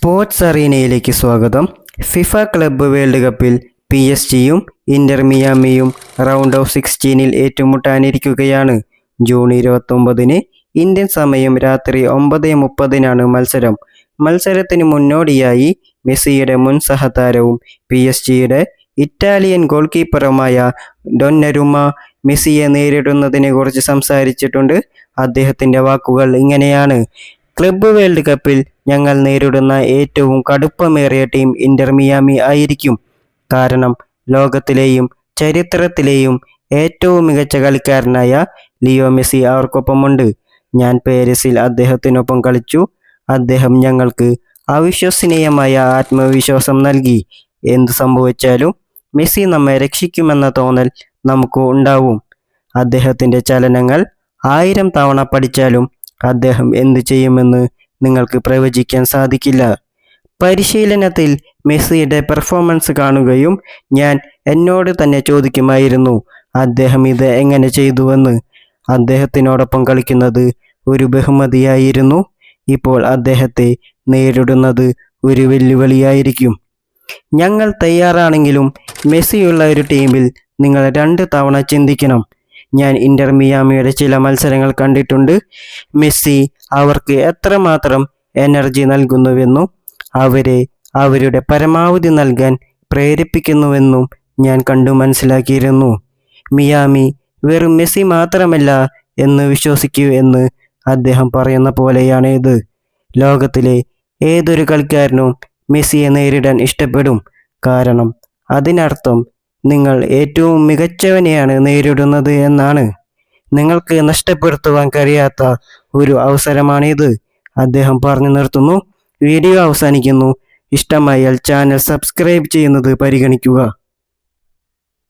Sports അറീനയിലേക്ക് സ്വാഗതം. FIFA club world കപ്പിൽ പി എസ് ജിയും ഇന്റർ മിയാമിയും റൗണ്ട് ഓഫ് സിക്സ്റ്റീനിൽ ഏറ്റുമുട്ടാനിരിക്കുകയാണ്. ജൂൺ ഇരുപത്തൊമ്പതിന് ഇന്ത്യൻ സമയം രാത്രി ഒമ്പത് മുപ്പതിനാണ് മത്സരം. മത്സരത്തിന് മുന്നോടിയായി മെസ്സിയുടെ മുൻ സഹതാരവും പി എസ് ജിയുടെ ഇറ്റാലിയൻ ഗോൾ കീപ്പറുമായ ഡൊന്നരുമ മെസ്സിയെ നേരിടുന്നതിനെ കുറിച്ച് സംസാരിച്ചിട്ടുണ്ട്. അദ്ദേഹത്തിന്റെ വാക്കുകൾ ഇങ്ങനെയാണ്. ക്ലബ്ബ് വേൾഡ് കപ്പിൽ ഞങ്ങൾ നേരിടുന്ന ഏറ്റവും കടുപ്പമേറിയ ടീം ഇന്റർമിയാമി ആയിരിക്കും. കാരണം ലോകത്തിലെയും ചരിത്രത്തിലെയും ഏറ്റവും മികച്ച കളിക്കാരനായ ലിയോ മെസ്സി അവർക്കൊപ്പമുണ്ട്. ഞാൻ പേരിസിൽ അദ്ദേഹത്തിനൊപ്പം കളിച്ചു. അദ്ദേഹം ഞങ്ങൾക്ക് അവിശ്വസനീയമായ ആത്മവിശ്വാസം നൽകി. എന്തു സംഭവിച്ചാലും മെസ്സി നമ്മെ രക്ഷിക്കുമെന്ന തോന്നൽ നമുക്ക് ഉണ്ടാവും. അദ്ദേഹത്തിന്റെ ചലനങ്ങൾ ആയിരം തവണ പഠിച്ചാലും അദ്ദേഹം എന്തു ചെയ്യുമെന്ന് നിങ്ങൾക്ക് പ്രവചിക്കാൻ സാധിക്കില്ല. പരിശീലനത്തിൽ മെസ്സിയുടെ പെർഫോമൻസ് കാണുകയും ഞാൻ എന്നോട് തന്നെ ചോദിക്കുമായിരുന്നു അദ്ദേഹം ഇത് എങ്ങനെ ചെയ്തുവെന്ന്? അദ്ദേഹത്തിനോടൊപ്പം കളിക്കുന്നത് ഒരു ബഹുമതിയായിരുന്നു. ഇപ്പോൾ അദ്ദേഹത്തെ നേരിടുന്നത് ഒരു വെല്ലുവിളിയായിരിക്കും. ഞങ്ങൾ തയ്യാറാണെങ്കിലും മെസ്സിയുള്ള ഒരു ടീമിൽ നിങ്ങൾ രണ്ട് തവണ ചിന്തിക്കണം. ഞാൻ ഇന്റർ മിയാമിയുടെ ചില മത്സരങ്ങൾ കണ്ടിട്ടുണ്ട്. മെസ്സി അവർക്ക് എത്രമാത്രം എനർജി നൽകുന്നുവെന്നും അവരെ അവരുടെ പരമാവധി നൽകാൻ പ്രേരിപ്പിക്കുന്നുവെന്നും ഞാൻ കണ്ടു മനസ്സിലാക്കിയിരുന്നു. മിയാമി വെറും മെസ്സി മാത്രമല്ല എന്ന് വിശ്വസിക്കൂ എന്ന് അദ്ദേഹം പറയുന്ന പോലെയാണ് ഇത് ലോകത്തിലെ ഏതൊരു കളിക്കാരനും മെസ്സിയെ നേരിടാൻ ഇഷ്ടപ്പെടും. കാരണം അതിനർത്ഥം നിങ്ങൾ ഏറ്റവും മികച്ചവനെയാണ് നേരിടുന്നത് എന്നാണ്. നിങ്ങൾക്ക് നഷ്ടപ്പെടുത്തുവാൻ കഴിയാത്ത ഒരു അവസരമാണിത്. അദ്ദേഹം പറഞ്ഞു നിർത്തുന്നു. വീഡിയോ അവസാനിക്കുന്നു. ഇഷ്ടമായാൽ ചാനൽ സബ്സ്ക്രൈബ് ചെയ്യുന്നത് പരിഗണിക്കുക.